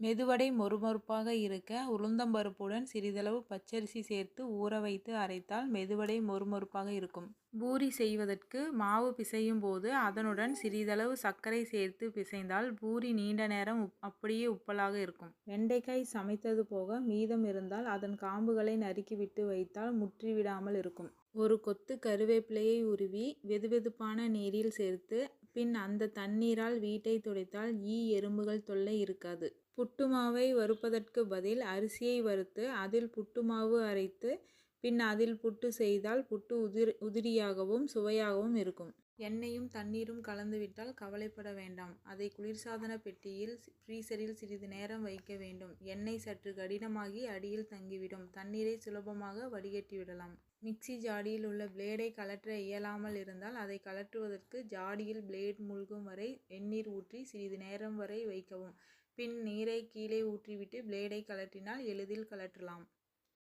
மெதுவடை மொறுமொறுப்பாக இருக்க உளுந்தம்பருப்புடன் சிறிதளவு பச்சரிசி சேர்த்து ஊற வைத்து அரைத்தால் மெதுவடை மொறுமொறுப்பாக இருக்கும். பூரி செய்வதற்கு மாவு பிசையும் போது அதனுடன் சிறிதளவு சர்க்கரை சேர்த்து பிசைந்தால் பூரி நீண்ட நேரம் அப்படியே உப்பலாக இருக்கும். வெண்டைக்காய் சமைத்தது போக மீதம் இருந்தால் அதன் காம்புகளை நறுக்கிவிட்டு வைத்தால் முற்றிவிடாமல் இருக்கும். ஒரு கொத்து கருவேப்பிலையை உருவி வெதுவெதுப்பான நீரில் சேர்த்து பின் அந்த தண்ணீரால் வீட்டை துடைத்தால் ஈ எறும்புகள் தொல்லை இருக்காது. புட்டு மாவை வறுப்பதற்கு பதில் அரிசியை வறுத்து அதில் புட்டு மாவு அரைத்து பின் அதில் புட்டு செய்தால் புட்டு உதிரியாகவும் சுவையாகவும் இருக்கும். எண்ணெயும் தண்ணீரும் கலந்துவிட்டால் கவலைப்பட வேண்டாம். அதை குளிர்சாதன பெட்டியில் ஃப்ரீசரில் சிறிது நேரம் வைக்க வேண்டும். எண்ணெய் சற்று கடினமாகி அடியில் தங்கிவிடும். தண்ணீரை சுலபமாக வடிகட்டிவிடலாம். மிக்சி ஜாடியில் உள்ள பிளேடை கழற்ற இயலாமல் இருந்தால் அதை கழற்றுவதற்கு ஜாடியில் பிளேட் மூழ்கும் வரை வெந்நீர் ஊற்றி சிறிது நேரம் வரை வைக்கவும். பின் நீரை கீழே ஊற்றிவிட்டு பிளேடை கழற்றினால் எளிதில் கழற்றலாம்.